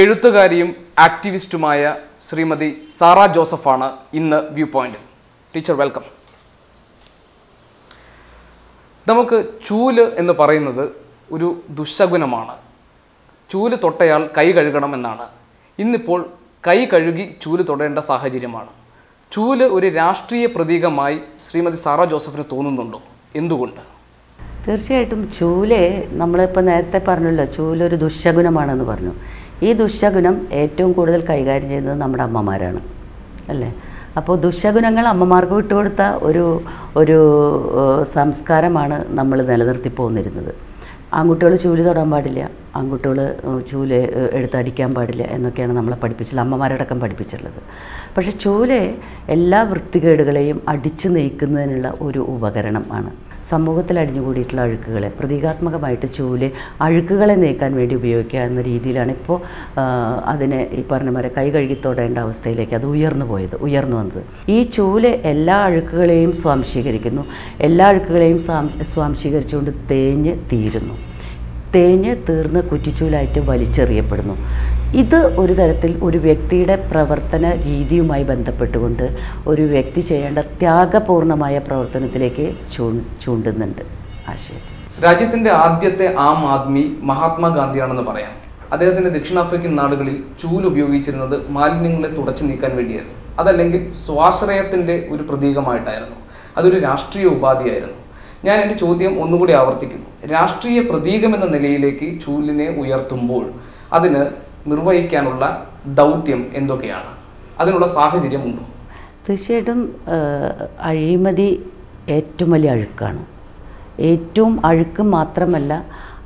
എഴുത്തുകാരിയും ആക്ടിവിസ്റ്റുമായ Shrimati Sara ജോസഫാണ് ഇന്ന് view point. Teacher welcome. നമുക്ക് ചൂൽ എന്ന് പറയുന്നത് ഒരു ദുശകുനമാണ്. ചൂൽ തൊട്ടയാൾ കൈ കഴുകണമെന്നാണ് ഇന്നിപ്പോൾ കൈ കഴുകി ചൂൽ തൊടേണ്ട സാഹചര്യമാണ്. ചൂൽ ഒരു രാഷ്ട്രീയ പ്രതീകമായി ശ്രീമതി സാറ ജോസഫിന് തോന്നുന്നുണ്ടോ? എന്തുകൊണ്ട്? തീർച്ചയായിട്ടും ചൂൽ നമ്മളിപ്പോൾ നേരത്തെ പറഞ്ഞല്ലോ ഒരു ദുശകുനമാണെന്ന് പറഞ്ഞു. ഈ ദുശകുനം ഏറ്റവും കൂടുതൽ കൈകാര്യം ചെയ്യുന്നത് നമ്മുടെ അമ്മമാരാണ് അല്ലേ? അപ്പോൾ ദുശകുനങ്ങൾ അമ്മമാർക്ക് വിട്ടുകൊടുത്ത ഒരു ഒരു സംസ്കാരമാണ് നമ്മൾ നിലനിർത്തി പോന്നിരുന്നത്. ആൺകുട്ടികൾ ചൂൽ തൊടാൻ പാടില്ല. ആൺകുട്ടികൾ ചൂൽ എടുത്തടിക്കാൻ പാടില്ല എന്നൊക്കെയാണ് നമ്മളെ പഠിപ്പിച്ചിട്ടുള്ളത് അമ്മമാരടക്കം പഠിപ്പിച്ചിട്ടുള്ളത്. പക്ഷേ ചൂൽ എല്ലാ വൃത്തികേടുകളെയും അടിച്ചു നീക്കുന്നതിനുള്ള ഒരു ഉപകരണം ആണ്. സമൂഹത്തിൽ അടിഞ്ഞുകൂടിയിട്ടുള്ള അഴുക്കുകളെ പ്രതീകാത്മകമായിട്ട് ചൂൽ അഴുക്കുകളെ നീക്കാൻ വേണ്ടി ഉപയോഗിക്കുക എന്ന രീതിയിലാണ് ഇപ്പോൾ അതിനെ ഈ പറഞ്ഞ മാതിരി കൈ കഴുകി തൊടേണ്ട അവസ്ഥയിലേക്ക് അത് ഉയർന്നു പോയത് ഉയർന്നു വന്നത്. ഈ ചൂൽ എല്ലാ അഴുക്കുകളെയും സ്വാംശീകരിക്കുന്നു. എല്ലാ അഴുക്കുകളെയും സ്വാം സ്വാംശീകരിച്ചുകൊണ്ട് തേഞ്ഞ് തീരുന്നു. തേഞ്ഞ് തീർന്ന് കുറ്റിച്ചൂലായിട്ട് വലിച്ചെറിയപ്പെടുന്നു. ഇത് ഒരു തരത്തിൽ ഒരു വ്യക്തിയുടെ പ്രവർത്തന രീതിയുമായി ബന്ധപ്പെട്ടുകൊണ്ട് ഒരു വ്യക്തി ചെയ്യേണ്ട ത്യാഗപൂർണമായ പ്രവർത്തനത്തിലേക്ക് ചൂണ്ടുന്നുണ്ട് ആശയത്തിൽ. രാജ്യത്തിന്റെ ആദ്യത്തെ ആം ആദ്മി മഹാത്മാഗാന്ധിയാണെന്ന് പറയാം. അദ്ദേഹത്തിന്റെ ദക്ഷിണാഫ്രിക്കൻ നാടുകളിൽ ചൂൽ ഉപയോഗിച്ചിരുന്നത് മാലിന്യങ്ങളെ തുടച്ചു നീക്കാൻ വേണ്ടിയായിരുന്നു. അതല്ലെങ്കിൽ സ്വാശ്രയത്തിന്റെ ഒരു പ്രതീകമായിട്ടായിരുന്നു. അതൊരു രാഷ്ട്രീയ ഉപാധിയായിരുന്നു. ഞാൻ എന്റെ ചോദ്യം ഒന്നുകൂടി ആവർത്തിക്കുന്നു രാഷ്ട്രീയ പ്രതീകം എന്ന നിലയിലേക്ക് ചൂലിനെ ഉയർത്തുമ്പോൾ അതിന് നിർവഹിക്കാനുള്ള ദൗത്യം എന്തൊക്കെയാണ്? അതിനുള്ള സാഹചര്യമുണ്ടോ? തീർച്ചയായിട്ടും അഴിമതി ഏറ്റവും വലിയ അഴുക്കാണ്. ഏറ്റവും അഴുക്ക് മാത്രമല്ല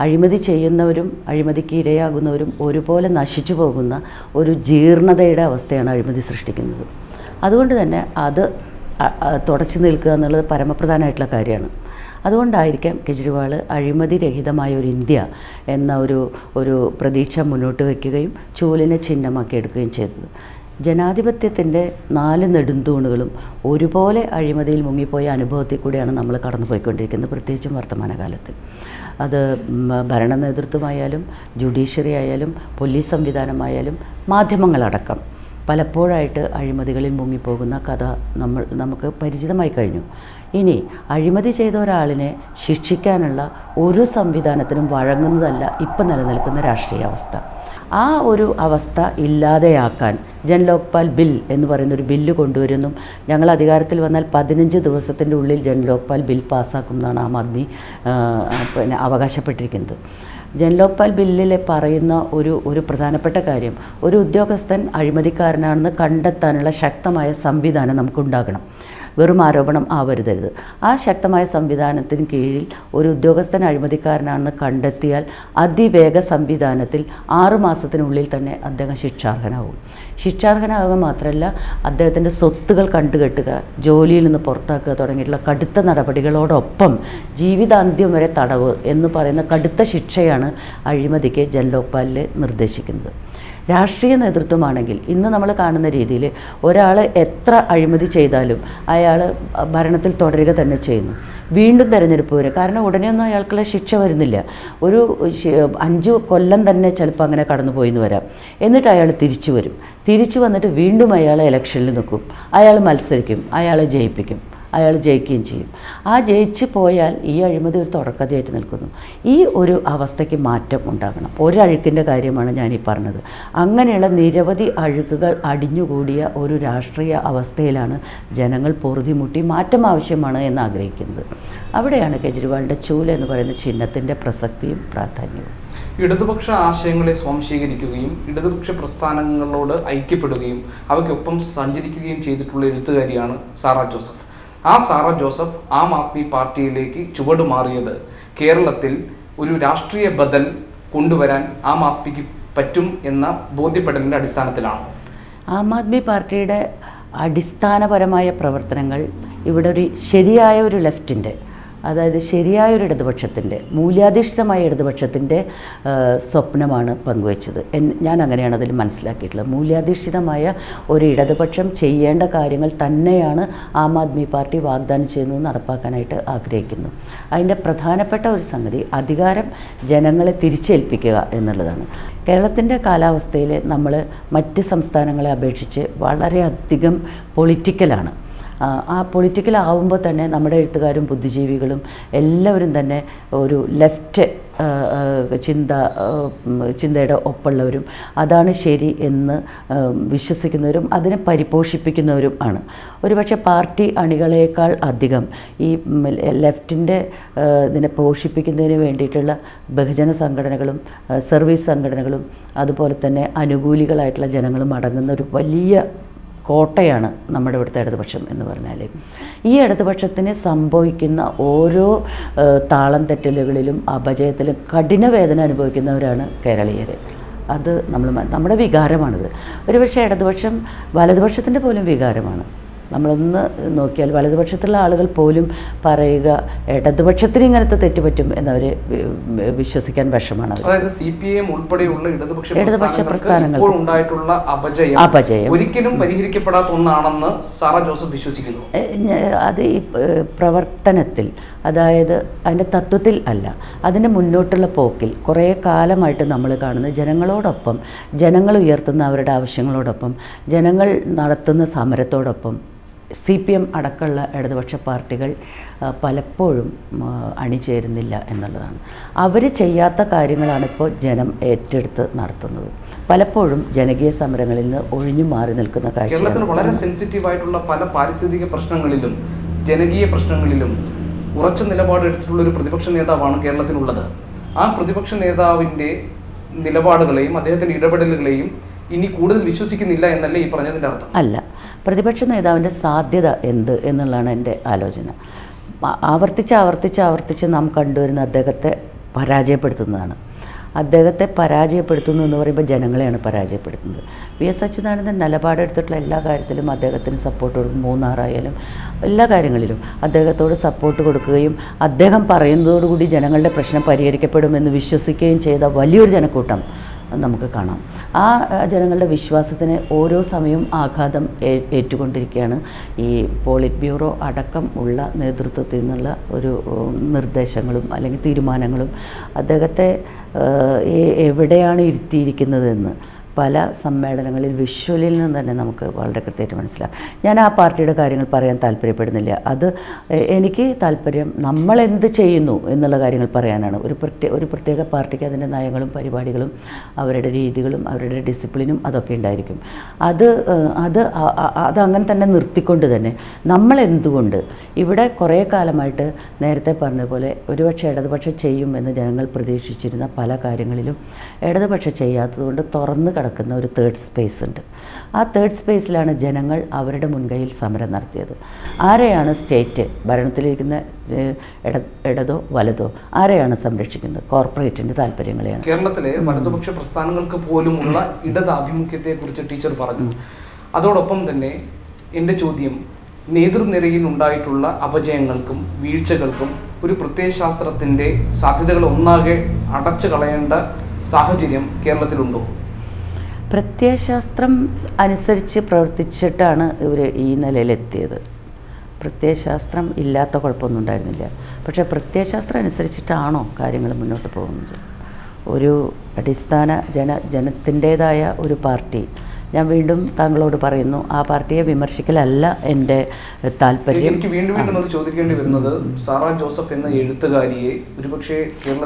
അഴിമതി ചെയ്യുന്നവരും അഴിമതിക്ക് ഇരയാകുന്നവരും ഒരുപോലെ നശിച്ചു പോകുന്ന ഒരു ജീർണതയുടെ അവസ്ഥയാണ് അഴിമതി സൃഷ്ടിക്കുന്നത്. അതുകൊണ്ട് തന്നെ അത് തുടച്ചു നിൽക്കുക എന്നുള്ളത് പരമപ്രധാനമായിട്ടുള്ള കാര്യമാണ്. അതുകൊണ്ടായിരിക്കാം കെജ്രിവാൾ അഴിമതി രഹിതമായ ഒരു ഇന്ത്യ എന്ന ഒരു ഒരു പ്രതീക്ഷ മുന്നോട്ട് വയ്ക്കുകയും ചൂലിനെ ചിഹ്നമാക്കി എടുക്കുകയും ചെയ്തത്. ജനാധിപത്യത്തിന്റെ നാല് നെടുന്തൂണുകളും ഒരുപോലെ അഴിമതിയിൽ മുങ്ങിപ്പോയ അനുഭവത്തിൽ കൂടിയാണ് നമ്മൾ കടന്നുപോയിക്കൊണ്ടിരിക്കുന്നത് പ്രത്യേകിച്ചും വർത്തമാനകാലത്ത്. അത് ഭരണ നേതൃത്വമായാലും ജുഡീഷ്യറി ആയാലും പോലീസ് സംവിധാനമായാലും മാധ്യമങ്ങളടക്കം പലപ്പോഴായിട്ട് അഴിമതികളിൽ മുങ്ങിപ്പോകുന്ന കഥ നമ്മൾ നമുക്ക് പരിചിതമായി കഴിഞ്ഞു. ഇനി അഴിമതി ചെയ്ത ഒരാളിനെ ശിക്ഷിക്കാനുള്ള ഒരു സംവിധാനത്തിനും വഴങ്ങുന്നതല്ല ഇപ്പം നിലനിൽക്കുന്ന രാഷ്ട്രീയ അവസ്ഥ. ആ ഒരു അവസ്ഥ ഇല്ലാതെയാക്കാൻ ജൻ ലോക്പാൽ ബിൽ എന്ന് പറയുന്ന ഒരു ബില്ല് കൊണ്ടുവരുന്നു. ഞങ്ങൾ അധികാരത്തിൽ വന്നാൽ പതിനഞ്ച് ദിവസത്തിന്റെ ഉള്ളിൽ ജൻ ലോക്പാൽ ബിൽ പാസ്സാക്കും എന്നാണ് ആം ആദ്മി പിന്നെ അവകാശപ്പെട്ടിരിക്കുന്നത്. ജൻലോക്പാൽ ബില്ലിൽ പറയുന്ന ഒരു ഒരു പ്രധാനപ്പെട്ട കാര്യം ഒരു ഉദ്യോഗസ്ഥൻ അഴിമതിക്കാരനാണെന്ന് കണ്ടെത്താനുള്ള ശക്തമായ സംവിധാനം നമുക്കുണ്ടാകണം. വെറും ആരോപണം ആവരുതരുത്. ആ ശക്തമായ സംവിധാനത്തിന് കീഴിൽ ഒരു ഉദ്യോഗസ്ഥൻ അഴിമതിക്കാരനാണെന്ന് കണ്ടെത്തിയാൽ അതിവേഗ സംവിധാനത്തിൽ ആറുമാസത്തിനുള്ളിൽ തന്നെ അദ്ദേഹം ശിക്ഷാർഹനാവും. ശിക്ഷാർഹനാകുക മാത്രമല്ല അദ്ദേഹത്തിന്റെ സ്വത്തുകൾ കണ്ടുകെട്ടുക ജോലിയിൽ നിന്ന് പുറത്താക്കുക തുടങ്ങിയിട്ടുള്ള കടുത്ത നടപടികളോടൊപ്പം ജീവിതാന്ത്യം വരെ തടവ് എന്ന് പറയുന്ന കടുത്ത ശിക്ഷയാണ് അഴിമതിക്ക് ജൻലോക്പാലിൽ നിർദ്ദേശിക്കുന്നത്. രാഷ്ട്രീയ നേതൃത്വമാണെങ്കിൽ ഇന്ന് നമ്മൾ കാണുന്ന രീതിയിൽ ഒരാൾ എത്ര അഴിമതി ചെയ്താലും അയാൾ ഭരണത്തിൽ തുടരുക തന്നെ ചെയ്യുന്നു. വീണ്ടും തിരഞ്ഞെടുപ്പ് വരും. കാരണം ഉടനെയൊന്നും അയാൾക്കുള്ള ശിക്ഷ വരുന്നില്ല. ഒരു അഞ്ച് കൊല്ലം തന്നെ ചിലപ്പോൾ അങ്ങനെ കടന്നു പോയി എന്ന് വരാം. എന്നിട്ട് അയാൾ തിരിച്ചു വരും. തിരിച്ചു വന്നിട്ട് വീണ്ടും അയാൾ ഇലക്ഷനിൽ നിൽക്കും. അയാൾ മത്സരിക്കും. അയാളെ ജയിപ്പിക്കും. അയാൾ ജയിക്കുകയും ചെയ്യും. ആ ജയിച്ചു പോയാൽ ഈ അഴിമതി ഒരു തുടക്കതയായിട്ട് നിൽക്കുന്നു. ഈ ഒരു അവസ്ഥയ്ക്ക് മാറ്റം ഉണ്ടാകണം ഒരഴുക്കിന്റെ കാര്യമാണ് ഞാൻ ഈ പറഞ്ഞത്. അങ്ങനെയുള്ള നിരവധി അഴുക്കുകൾ അടിഞ്ഞുകൂടിയ ഒരു രാഷ്ട്രീയ അവസ്ഥയിലാണ് ജനങ്ങൾ പൊറുതിമുട്ടി മാറ്റം ആവശ്യമാണ് എന്ന് ആഗ്രഹിക്കുന്നത്. അവിടെയാണ് കെജ്രിവാളിന്റെ ചൂല എന്ന് പറയുന്ന ചിഹ്നത്തിന്റെ പ്രസക്തിയും പ്രാധാന്യവും. ഇടതുപക്ഷ ആശയങ്ങളെ സ്വാംശീകരിക്കുകയും ഇടതുപക്ഷ പ്രസ്ഥാനങ്ങളോട് ഐക്യപ്പെടുകയും അവയ്ക്കൊപ്പം സഞ്ചരിക്കുകയും ചെയ്തിട്ടുള്ള എഴുത്തുകാരിയാണ് സാറ ജോസഫ്. ആ സാറ ജോസഫ് ആം ആദ്മി പാർട്ടിയിലേക്ക് ചുവടുമാറിയത് കേരളത്തിൽ ഒരു രാഷ്ട്രീയ ബദൽ കൊണ്ടുവരാൻ ആം ആദ്മിക്ക് പറ്റും എന്ന ബോധ്യപ്പെടലിന്റെ അടിസ്ഥാനത്തിലാണ്. ആം ആദ്മി പാർട്ടിയുടെ അടിസ്ഥാനപരമായ പ്രവർത്തനങ്ങൾ ഇവിടെ ഒരു ശരിയായ ഒരു ലെഫ്റ്റിന്റെ അതായത് ശരിയായൊരു ഇടതുപക്ഷത്തിന്റെ മൂല്യാധിഷ്ഠിതമായ ഇടതുപക്ഷത്തിന്റെ സ്വപ്നമാണ് പങ്കുവച്ചത്. ഞാൻ അങ്ങനെയാണ് അതിൽ മനസ്സിലാക്കിയിട്ടുള്ളത്. മൂല്യാധിഷ്ഠിതമായ ഒരു ഇടതുപക്ഷം ചെയ്യേണ്ട കാര്യങ്ങൾ തന്നെയാണ് ആം ആദ്മി പാർട്ടി വാഗ്ദാനം ചെയ്യുന്നത് നടപ്പാക്കാനായിട്ട് ആഗ്രഹിക്കുന്നു. അതിന്റെ പ്രധാനപ്പെട്ട ഒരു സംഗതി അധികാരം ജനങ്ങളെ തിരിച്ചേൽപ്പിക്കുക എന്നുള്ളതാണ്. കേരളത്തിന്റെ കാലാവസ്ഥയിൽ നമ്മൾ മറ്റ് സംസ്ഥാനങ്ങളെ അപേക്ഷിച്ച് വളരെയധികം പൊളിറ്റിക്കലാണ്. ആ, പൊളിറ്റിക്കൽ ആവുമ്പോൾ തന്നെ നമ്മുടെ എഴുത്തുകാരും ബുദ്ധിജീവികളും എല്ലാവരും തന്നെ ഒരു ലെഫ്റ്റ് ചിന്ത ചിന്തയുടെ ഒപ്പമുള്ളവരും അതാണ് ശരി എന്ന് വിശ്വസിക്കുന്നവരും അതിനെ പരിപോഷിപ്പിക്കുന്നവരും ആണ്. ഒരുപക്ഷെ പാർട്ടി അണികളേക്കാൾ അധികം ഈ ലെഫ്റ്റിന്റെ ഇതിനെ പോഷിപ്പിക്കുന്നതിന് വേണ്ടിയിട്ടുള്ള ബഹുജന സംഘടനകളും സർവീസ് സംഘടനകളും അതുപോലെ തന്നെ അനുകൂലികളായിട്ടുള്ള ജനങ്ങളും അടങ്ങുന്ന ഒരു വലിയ കോട്ടയാണ് നമ്മുടെ ഇവിടുത്തെ ഇടതുപക്ഷം എന്ന് പറഞ്ഞാൽ ഈ ഇടതുപക്ഷത്തിന് സംഭവിക്കുന്ന ഓരോ താളം തെറ്റലുകളിലും അപജയത്തിലും കഠിന വേദന അനുഭവിക്കുന്നവരാണ് കേരളീയർ അത് നമ്മൾ നമ്മുടെ വികാരമാണിത്. ഒരുപക്ഷെ ഇടതുപക്ഷം വലതുപക്ഷത്തിന്റെ പോലും വികാരമാണ്. നമ്മളൊന്ന് നോക്കിയാൽ വലതുപക്ഷത്തുള്ള ആളുകൾ പോലും പറയുക ഇടതുപക്ഷത്തിന് ഇങ്ങനത്തെ തെറ്റ് പറ്റും എന്നവർ വിശ്വസിക്കാൻ വിഷമാണ് അതായത് സി പി എം ഉൾപ്പെടെയുള്ള ഇടതുപക്ഷ ഇപ്പോൾ ഉണ്ടായിട്ടുള്ള അപജയം അപജയം. ഒരിക്കലും പരിഹരിക്കപ്പെടാത്ത ഒന്നാണെന്ന് സാറ ജോസഫ് വിശ്വസിക്കുന്നു. അത് ഈ പ്രവർത്തനത്തിൽ അതായത് അതിന്റെ തത്വത്തിൽ അല്ല അതിന്റെ മുന്നോട്ടുള്ള പോക്കിൽ കുറേ കാലമായിട്ട് നമ്മൾ കാണുന്നത് ജനങ്ങളോടൊപ്പം ജനങ്ങൾ ഉയർത്തുന്ന അവരുടെ ആവശ്യങ്ങളോടൊപ്പം ജനങ്ങൾ നടത്തുന്ന സമരത്തോടൊപ്പം സി പി എം അടക്കമുള്ള ഇടതുപക്ഷ പാർട്ടികൾ പലപ്പോഴും അണിചേരുന്നില്ല എന്നുള്ളതാണ്. അവർ ചെയ്യാത്ത കാര്യങ്ങളാണ് ഇപ്പോൾ ജനം ഏറ്റെടുത്ത് നടത്തുന്നത്. പലപ്പോഴും ജനകീയ സമരങ്ങളിൽ നിന്ന് ഒഴിഞ്ഞു മാറി നിൽക്കുന്ന കേരളത്തിൽ കാഴ്ചയാണ് വളരെ സെൻസിറ്റീവ് ആയിട്ടുള്ള പല പാരിസ്ഥിതിക പ്രശ്നങ്ങളിലും ജനകീയ പ്രശ്നങ്ങളിലും ഉറച്ച നിലപാടെടുത്തിട്ടുള്ള ഒരു പ്രതിപക്ഷ നേതാവാണ് കേരളത്തിനുള്ളത്. ആ പ്രതിപക്ഷ നേതാവിന്റെ നിലപാടുകളെയും അദ്ദേഹത്തിന്റെ ഇടപെടലുകളെയും ഇനി കൂടുതൽ വിശ്വസിക്കുന്നില്ല എന്നല്ലേ ഈ പറഞ്ഞതിന്റെ അർത്ഥം? അല്ല പ്രതിപക്ഷ നേതാവിന്റെ സാധ്യത എന്ത് എന്നുള്ളതാണ് എന്റെ ആലോചന. ആവർത്തിച്ച് ആവർത്തിച്ച് ആവർത്തിച്ച് നാം കണ്ടുവരുന്ന അദ്ദേഹത്തെ പരാജയപ്പെടുത്തുന്നതാണ്. അദ്ദേഹത്തെ പരാജയപ്പെടുത്തുന്നു എന്ന് പറയുമ്പോൾ ജനങ്ങളെയാണ് പരാജയപ്പെടുത്തുന്നത്. വി എസ് അച്യുതാനന്ദൻ നിലപാടെടുത്തിട്ടുള്ള എല്ലാ കാര്യത്തിലും അദ്ദേഹത്തിന് സപ്പോർട്ട് കൊടുക്കും. മൂന്നാറായാലും എല്ലാ കാര്യങ്ങളിലും അദ്ദേഹത്തോട് സപ്പോർട്ട് കൊടുക്കുകയും അദ്ദേഹം പറയുന്നതോടുകൂടി ജനങ്ങളുടെ പ്രശ്നം പരിഹരിക്കപ്പെടുമെന്ന് വിശ്വസിക്കുകയും ചെയ്ത വലിയൊരു ജനക്കൂട്ടം നമുക്ക് കാണാം. ആ ജനങ്ങളുടെ വിശ്വാസത്തിന് ഓരോ സമയവും ആഘാതം ഏറ്റുകൊണ്ടിരിക്കുകയാണ്. ഈ പോളിറ്റ് ബ്യൂറോ അടക്കം ഉള്ള നേതൃത്വത്തിൽ നിന്നുള്ള ഒരു നിർദ്ദേശങ്ങളും അല്ലെങ്കിൽ തീരുമാനങ്ങളും അദ്ദേഹത്തെ എവിടെയാണ് ഇരുത്തിയിരിക്കുന്നതെന്ന് പല സമ്മേളനങ്ങളിൽ വിഷ്വലിൽ നിന്ന് തന്നെ നമുക്ക് വളരെ കൃത്യമായിട്ട് മനസ്സിലാക്കാം. ഞാൻ ആ പാർട്ടിയുടെ കാര്യങ്ങൾ പറയാൻ താല്പര്യപ്പെടുന്നില്ല. അത് എനിക്ക് താല്പര്യം നമ്മൾ എന്ത് ചെയ്യുന്നു എന്നുള്ള കാര്യങ്ങൾ പറയാനാണ്. ഒരു പ്രത്യേക ഒരു പ്രത്യേക പാർട്ടിക്ക് അതിന്റെ നയങ്ങളും പരിപാടികളും അവരുടെ രീതികളും അവരുടെ ഡിസിപ്ലിനും അതൊക്കെ ഉണ്ടായിരിക്കും. അത് അത് അ- അ- അത് അങ്ങനെ തന്നെ നിർത്തിക്കൊണ്ട് തന്നെ നമ്മൾ എന്തുകൊണ്ട് ഇവിടെ കുറേ കാലമായിട്ട് നേരത്തെ പറഞ്ഞ പോലെ ഒരുപക്ഷെ ഇടതുപക്ഷം ചെയ്യുമെന്ന് ജനങ്ങൾ പ്രതീക്ഷിച്ചിരുന്ന പല കാര്യങ്ങളിലും ഇടതുപക്ഷം ചെയ്യാത്തതുകൊണ്ട് തുറന്ന് കിടക്കുന്ന ഒരു തേർഡ് സ്പേസ് ഉണ്ട്. ആ തേർഡ് സ്പേസിലാണ് ജനങ്ങൾ അവരുടെ മുൻകൈയിൽ സമരം നടത്തിയത്. ആരെയാണ് സ്റ്റേറ്റ് ഭരണത്തിലിരിക്കുന്ന ഇട ഇടതോ വലതോ ആരെയാണ് സംരക്ഷിക്കുന്നത്? കോർപ്പറേറ്റിന്റെ താല്പര്യങ്ങളെയാണ്. കേരളത്തിലെ വലതുപക്ഷ പ്രസ്ഥാനങ്ങൾക്ക് പോലുമുള്ള ഇടതാഭിമുഖ്യത്തെ കുറിച്ച് ടീച്ചർ പറഞ്ഞു. അതോടൊപ്പം തന്നെ എന്റെ ചോദ്യം നേതൃനിരയിൽ ഉണ്ടായിട്ടുള്ള അപജയങ്ങൾക്കും വീഴ്ചകൾക്കും ഒരു പ്രത്യയശാസ്ത്രത്തിന്റെ സാധ്യതകൾ ഒന്നാകെ അടച്ചു കളയേണ്ട സാഹചര്യം കേരളത്തിലുണ്ടോ? പ്രത്യയശാസ്ത്രം അനുസരിച്ച് പ്രവർത്തിച്ചിട്ടാണ് ഇവർ ഈ നിലയിലെത്തിയത്. പ്രത്യയശാസ്ത്രം ഇല്ലാത്ത കുഴപ്പമൊന്നും ഉണ്ടായിരുന്നില്ല. പക്ഷേ പ്രത്യയശാസ്ത്രം അനുസരിച്ചിട്ടാണോ കാര്യങ്ങൾ മുന്നോട്ട് പോകുന്നത്? ഒരു അടിസ്ഥാന ജന ജനത്തിന്റേതായ ഒരു പാർട്ടി ഞാൻ വീണ്ടും താങ്കളോട് പറയുന്നു ആ പാർട്ടിയെ വിമർശിക്കലല്ല എന്റെ താല്പര്യം. എനിക്ക് വീണ്ടും വീണ്ടും ചോദിക്കേണ്ടി വരുന്നത് സാറ ജോസഫ് എന്ന എഴുത്തുകാരിയെ ഒരുപക്ഷെ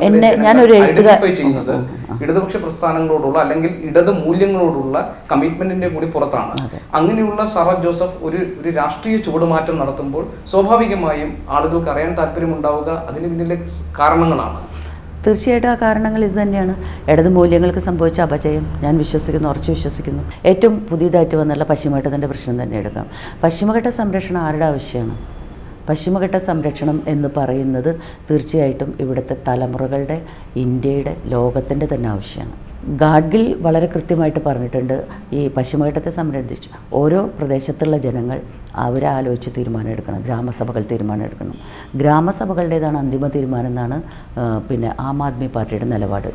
എന്നെ- ഞാനൊരു ഐഡന്റിഫൈ ചെയ്യുന്നത് ഇടതുപക്ഷ പ്രസ്ഥാനങ്ങളോടുള്ള അല്ലെങ്കിൽ ഇടത് മൂല്യങ്ങളോടുള്ള കമ്മിറ്റ്മെന്റിന്റെ കൂടി പുറത്താണ്. അങ്ങനെയുള്ള സാറ ജോസഫ് ഒരു ഒരു രാഷ്ട്രീയ ചുവടുമാറ്റം നടത്തുമ്പോൾ സ്വാഭാവികമായും ആളുകൾക്ക് അറിയാൻ താല്പര്യമുണ്ടാവുക അതിന് പിന്നിലെ കാരണങ്ങളാണ്. തീർച്ചയായിട്ടും ആ കാരണങ്ങൾ ഇത് തന്നെയാണ്. ഇടത് മൂല്യങ്ങൾക്ക് സംഭവിച്ച അപജയം ഞാൻ വിശ്വസിക്കുന്നു ഉറച്ചു വിശ്വസിക്കുന്നു. ഏറ്റവും പുതിയതായിട്ട് വന്നുള്ള പശ്ചിമഘട്ടത്തിന്റെ പ്രശ്നം തന്നെ എടുക്കാം. പശ്ചിമഘട്ട സംരക്ഷണം ആരുടെ ആവശ്യമാണ്? പശ്ചിമഘട്ട സംരക്ഷണം എന്ന് പറയുന്നത് തീർച്ചയായിട്ടും ഇവിടുത്തെ തലമുറകളുടെ ഇന്ത്യയുടെ ലോകത്തിന്റെ തന്നെ ആവശ്യമാണ്. ഗാഡ്ഗിൽ വളരെ കൃത്യമായിട്ട് പറഞ്ഞിട്ടുണ്ട്. ഈ പശ്ചിമഘട്ടത്തെ സംബന്ധിച്ച് ഓരോ പ്രദേശത്തുള്ള ജനങ്ങൾ അവരാലോചിച്ച് തീരുമാനം എടുക്കണം. ഗ്രാമസഭകൾ തീരുമാനം എടുക്കണം. ഗ്രാമസഭകളുടേതാണ് അന്തിമ തീരുമാനം എന്നാണ് പിന്നെ ആം ആദ്മി പാർട്ടിയുടെ നിലപാട്.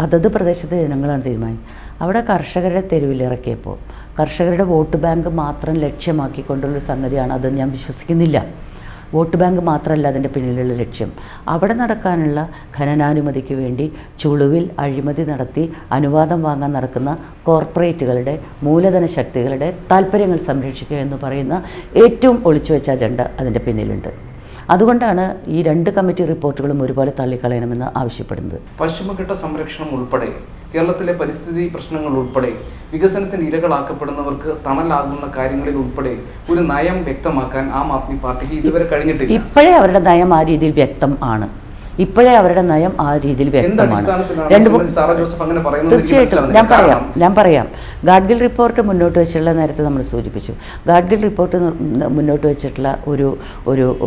അതത് പ്രദേശത്തെ ജനങ്ങളാണ് തീരുമാനം. അവിടെ കർഷകരുടെ തെരുവിലിറക്കിയപ്പോൾ കർഷകരുടെ വോട്ട് ബാങ്ക് മാത്രം ലക്ഷ്യമാക്കിക്കൊണ്ടുള്ളൊരു സംഗതിയാണ് അത് ഞാൻ വിശ്വസിക്കുന്നില്ല. വോട്ട് ബാങ്ക് മാത്രമല്ല അതിന്റെ പിന്നിലുള്ള ലക്ഷ്യം. അവിടെ നടക്കാനുള്ള ഖനനാനുമതിക്ക് വേണ്ടി ചുളുവിൽ അഴിമതി നടത്തി അനുവാദം വാങ്ങാൻ നടക്കുന്ന കോർപ്പറേറ്റുകളുടെ മൂലധന ശക്തികളുടെ താല്പര്യങ്ങൾ സംരക്ഷിക്കുക എന്ന് പറയുന്ന ഏറ്റവും ഒളിച്ചുവെച്ച അജണ്ട അതിന്റെ പിന്നിലുണ്ട്. അതുകൊണ്ടാണ് ഈ രണ്ട് കമ്മിറ്റി റിപ്പോർട്ടുകളും ഒരുപോലെ തള്ളിക്കളയണമെന്ന് ആവശ്യപ്പെടുന്നത്. പശ്ചിമഘട്ട സംരക്ഷണം ഉൾപ്പെടെ കേരളത്തിലെ പരിസ്ഥിതി പ്രശ്നങ്ങൾ ഉൾപ്പെടെ വികസനത്തിന് ഇരകളാക്കപ്പെടുന്നവർക്ക് തണലാകുന്ന കാര്യങ്ങളിൽ ഉൾപ്പെടെ ഒരു നയം വ്യക്തമാക്കാൻ ആം ആദ്മി പാർട്ടിക്ക് ഇതുവരെ കഴിഞ്ഞിട്ടില്ല. ഇപ്പോഴേ അവരുടെ നയം ആ രീതിയിൽ വ്യക്തം ആണ്. ഇപ്പോഴേ അവരുടെ നയം ആ രീതിയിൽ വ്യക്തമാണ്. രണ്ട് തീർച്ചയായിട്ടും. ഞാൻ പറയാം ഞാൻ പറയാം. ഗാഡ്ഗിൽ റിപ്പോർട്ട് മുന്നോട്ട് വെച്ചിട്ടുള്ള നേരത്തെ നമ്മൾ സൂചിപ്പിച്ചു. ഗാഡ്ഗിൽ റിപ്പോർട്ട് മുന്നോട്ട് വെച്ചിട്ടുള്ള ഒരു ഒരു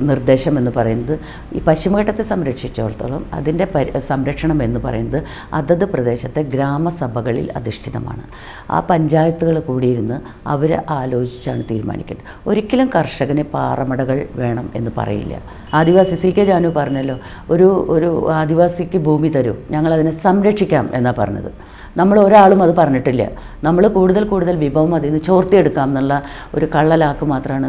നിർദ്ദേശം എന്ന് പറയുന്നത് ഈ പശ്ചിമഘട്ടത്തെ സംരക്ഷിച്ചിടത്തോളം അതിന്റെ സംരക്ഷണം എന്ന് പറയുന്നത് അതത് പ്രദേശത്തെ ഗ്രാമസഭകളിൽ അധിഷ്ഠിതമാണ്. ആ പഞ്ചായത്തുകൾ കൂടിയിരുന്ന് അവർ ആലോചിച്ചാണ് തീരുമാനിക്കേണ്ടത്. ഒരിക്കലും കർഷകന് പാറമടകൾ വേണം എന്ന് പറയില്ല. ആദിവാസി സി കെ ജാനു പറഞ്ഞല്ലോ ഒരു ഒരു ആദിവാസിക്ക് ഭൂമി തരൂ ഞങ്ങളതിനെ സംരക്ഷിക്കാം എന്നാണ് പറഞ്ഞത്. നമ്മൾ ഒരാളും അത് പറഞ്ഞിട്ടില്ല. നമ്മൾ കൂടുതൽ കൂടുതൽ വിഭവം അതിൽ നിന്ന് ചോർത്തിയെടുക്കാം എന്നുള്ള ഒരു കള്ളലാക്ക് മാത്രമാണ്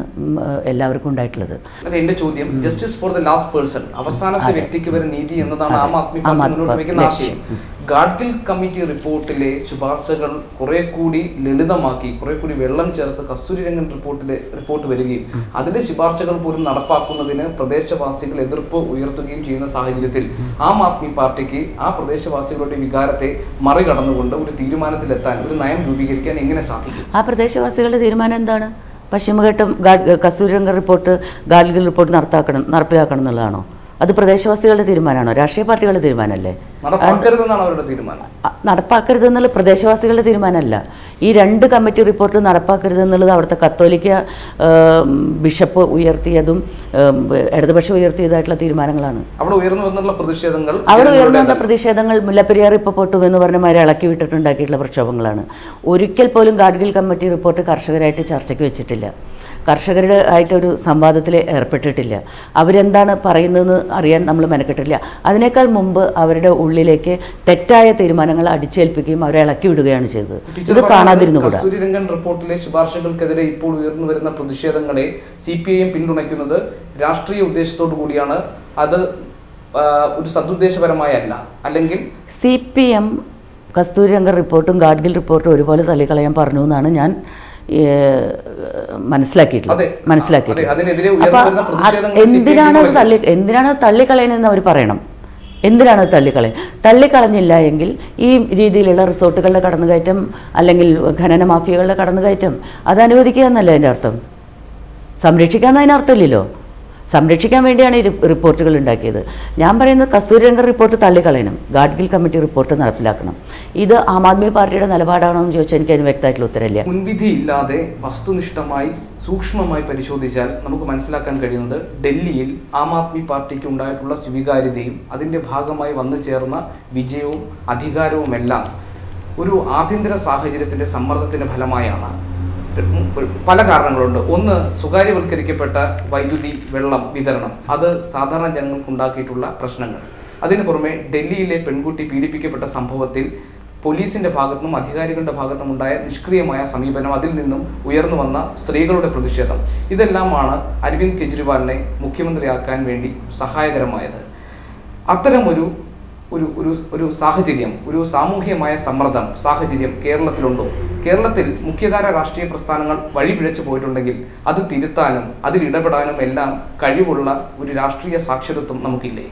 എല്ലാവർക്കും ഉണ്ടായിട്ടുള്ളത്. എന്റെ ചോദ്യം. Justice for the last person അവസാനത്തെ വ്യക്തിക്ക് വരെ നീതി എന്നതാണ് ആം ആദ്മി ആശയം. ഗാഡ്ഗിൽ കമ്മിറ്റി റിപ്പോർട്ടിലെ ശുപാർശകൾ കുറെ കൂടി ലളിതമാക്കി കുറെ കൂടി വെള്ളം ചേർത്ത് കസ്തൂരിരംഗൻ റിപ്പോർട്ടിലെ റിപ്പോർട്ട് വരികയും അതിലെ ശുപാർശകൾ പോലും നടപ്പാക്കുന്നതിന് പ്രദേശവാസികൾ എതിർപ്പ് ഉയർത്തുകയും ചെയ്യുന്ന സാഹചര്യത്തിൽ ആം ആദ്മി പാർട്ടിക്ക് ആ പ്രദേശവാസികളുടെ വികാരത്തെ മറികടന്നുകൊണ്ട് ഒരു തീരുമാനത്തിലെത്താൻ ഒരു നയം രൂപീകരിക്കാൻ എങ്ങനെ സാധിക്കും? ആ പ്രദേശവാസികളുടെ തീരുമാനം എന്താണ്? പശ്ചിമഘട്ടം കസ്തൂരിരംഗ റിപ്പോർട്ട് ഗാഡ്ഗിൽ റിപ്പോർട്ട് നടത്താക്കണം നടപ്പിലാക്കണം എന്നുള്ളതാണോ? അത് പ്രദേശവാസികളുടെ തീരുമാനമാണോ? രാഷ്ട്രീയ പാർട്ടികളുടെ തീരുമാനമല്ലേ? നടപ്പാക്കരുത് എന്നുള്ള പ്രദേശവാസികളുടെ തീരുമാനമല്ല. ഈ രണ്ട് കമ്മിറ്റി റിപ്പോർട്ട് നടപ്പാക്കരുത് എന്നുള്ളത് അവിടുത്തെ കത്തോലിക്ക ബിഷപ്പ് ഉയർത്തിയതും ഇടതുപക്ഷം ഉയർത്തിയതായിട്ടുള്ള തീരുമാനങ്ങളാണ്. അവിടെ ഉയർന്നു വന്നുള്ള പ്രതിഷേധങ്ങൾ അവിടെ ഉയർന്നു വന്ന. പ്രതിഷേധങ്ങൾ മുല്ലപ്പെരിയാർ ഇപ്പോൾ പൊട്ടും എന്ന് പറഞ്ഞ മാരെ ഇളക്കി വിട്ടിട്ടുണ്ടാക്കിയിട്ടുള്ള പ്രക്ഷോഭങ്ങളാണ്. ഒരിക്കൽ പോലും ഗാഡ്ഗിൽ കമ്മിറ്റി റിപ്പോർട്ട് കർഷകരായിട്ട് ചർച്ചയ്ക്ക് വെച്ചിട്ടില്ല. കർഷകരുടെ ആയിട്ടൊരു സംവാദത്തിൽ ഏർപ്പെട്ടിട്ടില്ല. അവരെന്താണ് പറയുന്നതെന്ന് അറിയാൻ നമ്മൾ മെനക്കെട്ടില്ല. അതിനേക്കാൾ മുമ്പ് അവരുടെ ഉള്ളിലേക്ക് തെറ്റായ തീരുമാനങ്ങൾ അടിച്ചേൽപ്പിക്കുകയും അവരെ ഇളക്കി വിടുകയാണ് ചെയ്തത്. ഇത് കാണാതിരുന്നു കസ്തൂരിരംഗൻ റിപ്പോർട്ടിലെ ശുപാർശകൾക്കെതിരെ ഇപ്പോൾ ഉയർന്നു വരുന്ന പ്രതിഷേധങ്ങളെ സി പി ഐ എം പിന്തുണയ്ക്കുന്നത് രാഷ്ട്രീയ ഉദ്ദേശത്തോടു കൂടിയാണ്. അത് ഒരു സതുദ്ദേശപരമായല്ല അല്ലെങ്കിൽ സി പി എം കസ്തൂരിരംഗൻ റിപ്പോർട്ടും ഗാഡ്ഗിൽ റിപ്പോർട്ടും ഒരുപോലെ തള്ളിക്കളയാൻ പറഞ്ഞു എന്നാണ് ഞാൻ വരുന്ന പ്രതിഷേധങ്ങൾ എന്തിനാണ് അത് തള്ളി എന്തിനാണ് അത് തള്ളിക്കളയണമെന്ന് അവർ പറയണം. എന്തിനാണ് അത് തള്ളിക്കളയുക തള്ളിക്കളഞ്ഞില്ല എങ്കിൽ ഈ രീതിയിലുള്ള റിസോർട്ടുകളുടെ കടന്നുകയറ്റം അല്ലെങ്കിൽ ഖനന മാഫിയകളുടെ കടന്നുകയറ്റം അത് അനുവദിക്കുക എന്നല്ല അതിന്റെ അർത്ഥം? സംരക്ഷിക്കാമെന്ന് അതിനർത്ഥമില്ലല്ലോ സംരക്ഷിക്കാൻ വേണ്ടിയാണ് ഈ റിപ്പോർട്ടുകൾ ഉണ്ടാക്കിയത്. ഞാൻ പറയുന്നത് കസ്തൂരിരംഗ റിപ്പോർട്ട് തള്ളിക്കളയണം. ഗാഡ്ഗിൽ കമ്മിറ്റി റിപ്പോർട്ട് നടപ്പിലാക്കണം. ഇത് ആം ആദ്മി പാർട്ടിയുടെ നിലപാടാണോ എന്ന് ചോദിച്ചാൽ എനിക്ക് അതിന് വ്യക്തമായിട്ടുള്ള ഉത്തരമില്ല. മുൻവിധി ഇല്ലാതെ വസ്തുനിഷ്ഠമായി സൂക്ഷ്മമായി പരിശോധിച്ചാൽ നമുക്ക് മനസ്സിലാക്കാൻ കഴിയുന്നത് ഡൽഹിയിൽ ആം ആദ്മി പാർട്ടിക്ക് ഉണ്ടായിട്ടുള്ള സ്വീകാര്യതയും അതിന്റെ ഭാഗമായി വന്നു ചേർന്ന വിജയവും അധികാരവുമെല്ലാം ഒരു ആഭ്യന്തര സാഹചര്യത്തിന്റെ സമ്മർദ്ദത്തിന്റെ ഫലമായാണ്. പല കാരണങ്ങളുണ്ട്. ഒന്ന് സ്വകാര്യവൽക്കരിക്കപ്പെട്ട വൈദ്യുതി വെള്ളം വിതരണം. അത് സാധാരണ ജനങ്ങൾക്ക് ഉണ്ടാക്കിയിട്ടുള്ള പ്രശ്നങ്ങൾ. അതിന് പുറമെ ഡൽഹിയിലെ പെൺകുട്ടി പീഡിപ്പിക്കപ്പെട്ട സംഭവത്തിൽ പോലീസിന്റെ ഭാഗത്തുനിന്നും അധികാരികളുടെ ഭാഗത്തുനിന്നും ഉണ്ടായ നിഷ്ക്രിയമായ സമീപനം അതിൽ നിന്നും ഉയർന്നു വന്ന സ്ത്രീകളുടെ പ്രതിഷേധം. ഇതെല്ലാമാണ് അരവിന്ദ് കെജ്രിവാളിനെ മുഖ്യമന്ത്രിയാക്കാൻ വേണ്ടി സഹായകരമായത്. അത്തരമൊരു ഒരു ഒരു ഒരു സാഹചര്യം ഒരു സാമൂഹ്യമായ സമ്മർദ്ദം സാഹചര്യം കേരളത്തിലുണ്ടോ? കേരളത്തിൽ മുഖ്യധാര രാഷ്ട്രീയ പ്രസ്ഥാനങ്ങൾ വഴിപിഴച്ചു പോയിട്ടുണ്ടെങ്കിൽ അത് തിരുത്താനും അതിൽ ഇടപെടാനും എല്ലാം കഴിവുള്ള ഒരു രാഷ്ട്രീയ സാക്ഷരത്വം നമുക്കില്ലേ?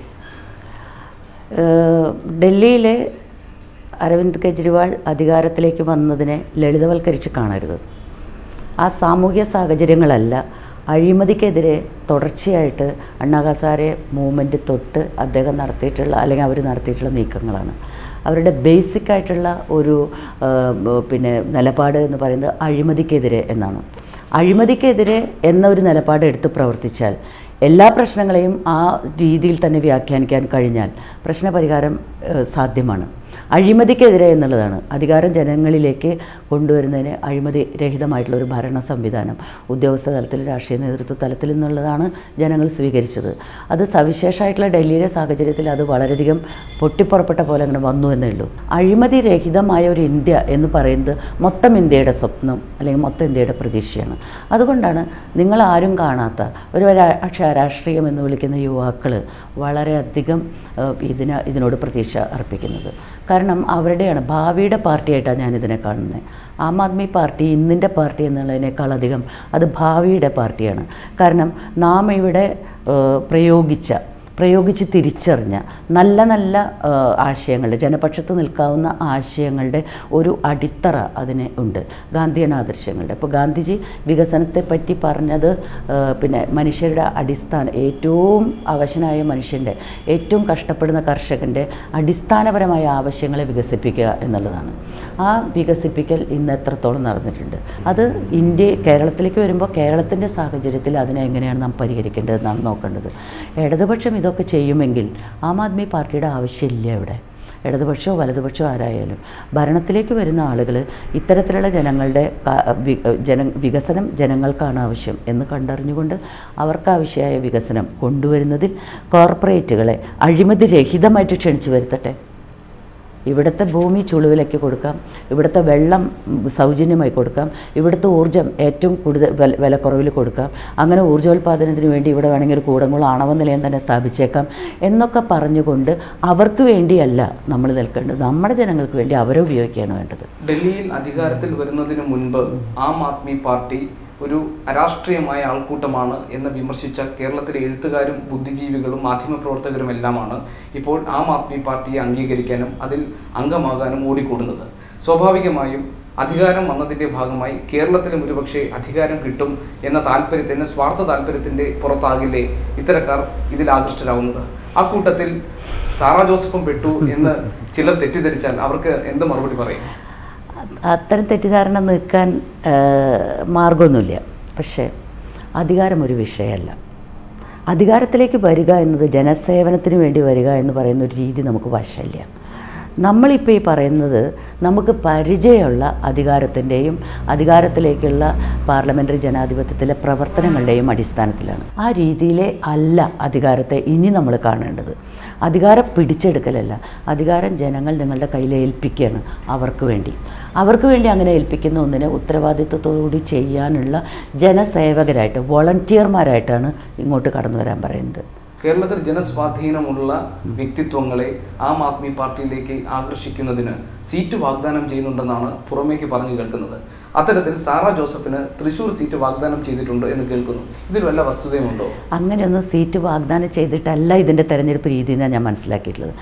ഡൽഹിയിലെ അരവിന്ദ് കെജ്രിവാൾ അധികാരത്തിലേക്ക് വന്നതിനെ ലളിതവൽക്കരിച്ച് കാണരുത്. ആ സാമൂഹ്യ സാഹചര്യങ്ങളല്ല അഴിമതിക്കെതിരെ തുടർച്ചയായിട്ട് അണ്ണാ ഹസാരെ മൂവ്മെന്റ് തൊട്ട് അദ്ദേഹം നടത്തിയിട്ടുള്ള അല്ലെങ്കിൽ അവർ നടത്തിയിട്ടുള്ള നീക്കങ്ങളാണ്. അവരുടെ ബേസിക് ആയിട്ടുള്ള ഒരു പിന്നെ നിലപാട് എന്ന് പറയുന്നത് അഴിമതിക്കെതിരെ എന്നാണ്. അഴിമതിക്കെതിരെ എന്ന ഒരു നിലപാട് എടുത്ത് പ്രവർത്തിച്ചാൽ എല്ലാ പ്രശ്നങ്ങളെയും ആ രീതിയിൽ തന്നെ വ്യാഖ്യാനിക്കാൻ കഴിഞ്ഞാൽ പ്രശ്നപരിഹാരം സാധ്യമാണ്. അഴിമതിക്കെതിരെ എന്നുള്ളതാണ്. അധികാരം ജനങ്ങളിലേക്ക് കൊണ്ടുവരുന്നതിന് അഴിമതി രഹിതമായിട്ടുള്ള ഒരു ഭരണ സംവിധാനം ഉദ്യോഗസ്ഥ തലത്തിൽ രാഷ്ട്രീയ നേതൃത്വ തലത്തിൽ എന്നുള്ളതാണ് ജനങ്ങൾ സ്വീകരിച്ചത്. അത് സവിശേഷമായിട്ടുള്ള ഡൽഹിയിലെ സാഹചര്യത്തിൽ അത് വളരെയധികം പൊട്ടിപ്പുറപ്പെട്ട പോലെ അങ്ങനെ വന്നു എന്നേ ഉള്ളൂ. അഴിമതി രഹിതമായ ഒരു ഇന്ത്യ എന്ന് പറയുന്നത് മൊത്തം ഇന്ത്യയുടെ സ്വപ്നം അല്ലെങ്കിൽ മൊത്തം ഇന്ത്യയുടെ പ്രതീക്ഷയാണ്. അതുകൊണ്ടാണ് നിങ്ങൾ ആരും കാണാത്ത ഒരു രാഷ്ട്രീയം എന്ന് വിളിക്കുന്ന യുവാക്കൾ വളരെയധികം ഇതിന് ഇതിനോട് പ്രതീക്ഷ അർപ്പിക്കുന്നത്. കാരണം അവരുടെയാണ് ഭാവിയുടെ പാർട്ടിയായിട്ടാണ് ഞാനിതിനെ കാണുന്നത്. ആം ആദ്മി പാർട്ടി ഇന്നിന്റെ പാർട്ടി എന്നുള്ളതിനേക്കാൾ അധികം അത് ഭാവിയുടെ പാർട്ടിയാണ്. കാരണം നാം ഇവിടെ പ്രയോഗിച്ച പ്രയോഗിച്ച് തിരിച്ചറിഞ്ഞ നല്ല നല്ല ആശയങ്ങളുടെ ജനപക്ഷത്ത് നിൽക്കാവുന്ന ആശയങ്ങളുടെ ഒരു അടിത്തറ അതിന് ഉണ്ട്. ഗാന്ധിയൻ ആദർശങ്ങളുടെ. അപ്പോൾ ഗാന്ധിജി വികസനത്തെ പറ്റി പറഞ്ഞത് പിന്നെ മനുഷ്യരുടെ അടിസ്ഥാന ഏറ്റവും അവശനായ മനുഷ്യന്റെ ഏറ്റവും കഷ്ടപ്പെടുന്ന കർഷകന്റെ അടിസ്ഥാനപരമായ ആവശ്യങ്ങളെ വികസിപ്പിക്കുക എന്നുള്ളതാണ്. ആ വികസിപ്പിക്കൽ ഇന്ന് എത്രത്തോളം നടന്നിട്ടുണ്ട്? അത് ഇന്ത്യ കേരളത്തിലേക്ക് വരുമ്പോൾ കേരളത്തിന്റെ സാഹചര്യത്തിൽ അതിനെ എങ്ങനെയാണ് നാം പരിഹരിക്കേണ്ടതെന്നാണ് നോക്കേണ്ടത്. ഇടതുപക്ഷം ഇതൊക്കെ ചെയ്യുമെങ്കിൽ ആം ആദ്മി പാർട്ടിയുടെ ആവശ്യമില്ല ഇവിടെ. ഇടതുപക്ഷമോ വലതുപക്ഷമോ ആരായാലും. ഭരണത്തിലേക്ക് വരുന്ന ആളുകൾ ഇത്തരത്തിലുള്ള ജനങ്ങളുടെ ജന വികസനം ജനങ്ങൾക്കാണ് ആവശ്യം എന്ന് കണ്ടറിഞ്ഞുകൊണ്ട് അവർക്കാവശ്യമായ വികസനം കൊണ്ടുവരുന്നതിൽ കോർപ്പറേറ്റുകളെ അഴിമതി രഹിതമായിട്ട് ക്ഷണിച്ചു വരുത്തട്ടെ. ഇവിടുത്തെ ഭൂമി ചുളുവിലേക്ക് കൊടുക്കാം. ഇവിടുത്തെ വെള്ളം സൗജന്യമായി കൊടുക്കാം. ഇവിടുത്തെ ഊർജം ഏറ്റവും കൂടുതൽ വില വിലക്കുറവിൽ കൊടുക്കാം. അങ്ങനെ ഊർജോൽപാദനത്തിന് വേണ്ടി ഇവിടെ വേണമെങ്കിൽ ഒരു കൂടംകുളം ആണവ നിലയം തന്നെ സ്ഥാപിച്ചേക്കാം എന്നൊക്കെ പറഞ്ഞുകൊണ്ട് അവർക്ക് വേണ്ടിയല്ല നമ്മൾ നിൽക്കേണ്ടത്. നമ്മുടെ ജനങ്ങൾക്ക് വേണ്ടി അവരെ ഉപയോഗിക്കുകയാണ് വേണ്ടത്. ഡൽഹിയിൽ അധികാരത്തിൽ വരുന്നതിന് മുൻപ് ആം ആദ്മി പാർട്ടി ഒരു അരാഷ്ട്രീയമായ ആൾക്കൂട്ടമാണ് എന്ന് വിമർശിച്ച കേരളത്തിലെ എഴുത്തുകാരും ബുദ്ധിജീവികളും മാധ്യമപ്രവർത്തകരും എല്ലാമാണ് ഇപ്പോൾ ആം ആദ്മി പാർട്ടിയെ അംഗീകരിക്കാനും അതിൽ അംഗമാകാനും ഓടിക്കൂടുന്നത്. സ്വാഭാവികമായും അധികാരം വന്നതിന്റെ ഭാഗമായി കേരളത്തിലും ഒരുപക്ഷെ അധികാരം കിട്ടും എന്ന താല്പര്യത്തിന് സ്വാർത്ഥ താല്പര്യത്തിന്റെ പുറത്താകില്ലേ ഇത്തരക്കാർ ഇതിൽ ആകൃഷ്ടരാകുന്നത് ആ കൂട്ടത്തിൽ സാറാ ജോസഫും പെട്ടു എന്ന് ചിലർ തെറ്റിദ്ധരിച്ചാൽ അവർക്ക് എന്ത് മറുപടി പറയും? അത്തരം തെറ്റിദ്ധാരണ നീക്കാൻ ആ, മാർഗമൊന്നുമില്ല പക്ഷേ അധികാരം ഒരു വിഷയമല്ല. അധികാരത്തിലേക്ക് വരിക എന്നത് ജനസേവനത്തിന് വേണ്ടി വരിക എന്ന് പറയുന്ന ഒരു രീതി നമുക്ക് വശമില്ല. നമ്മളിപ്പോൾ ഈ പറയുന്നത് നമുക്ക് പരിചയമുള്ള അധികാരത്തിന്റെയും അധികാരത്തിലേക്കുള്ള പാർലമെന്ററി ജനാധിപത്യത്തിലെ പ്രവർത്തനങ്ങളുടെയും അടിസ്ഥാനത്തിലാണ്. ആ രീതിയിലെ അല്ല അധികാരത്തെ ഇനി നമ്മൾ കാണേണ്ടത്. അധികാരം പിടിച്ചെടുക്കലല്ല. അധികാരം ജനങ്ങൾ നിങ്ങളുടെ കയ്യിൽ ഏൽപ്പിക്കുകയാണ് അവർക്ക് വേണ്ടി. അവർക്ക് വേണ്ടി അങ്ങനെ ഏൽപ്പിക്കുന്ന ഒന്നിനെ ഉത്തരവാദിത്വത്തോടുകൂടി ചെയ്യാനുള്ള ജനസേവകരായിട്ട് വോളണ്ടിയർമാരായിട്ടാണ് ഇങ്ങോട്ട് കടന്നു വരാൻ പറയുന്നത്. കേരളത്തിൽ ജനസ്വാധീനമുള്ള വ്യക്തിത്വങ്ങളെ ആം ആദ്മി പാർട്ടിയിലേക്ക് ആകർഷിക്കുന്നതിന് സീറ്റ് വാഗ്ദാനം ചെയ്യുന്നുണ്ടെന്നാണ് പുറമേക്ക് പറഞ്ഞു കേൾക്കുന്നത്. അത്തരത്തിൽ സാറ ജോസഫിന് തൃശൂർ സീറ്റ് വാഗ്ദാനം ചെയ്തിട്ടുണ്ട് എന്ന് കേൾക്കുന്നു. ഇതിൽ വല്ല വസ്തുതയുമുണ്ടോ? അങ്ങനെയൊന്നും സീറ്റ് വാഗ്ദാനം ചെയ്തിട്ടല്ല ഇതിന്റെ തെരഞ്ഞെടുപ്പ് രീതി എന്നാണ് ഞാൻ മനസ്സിലാക്കിയിട്ടുള്ളത്.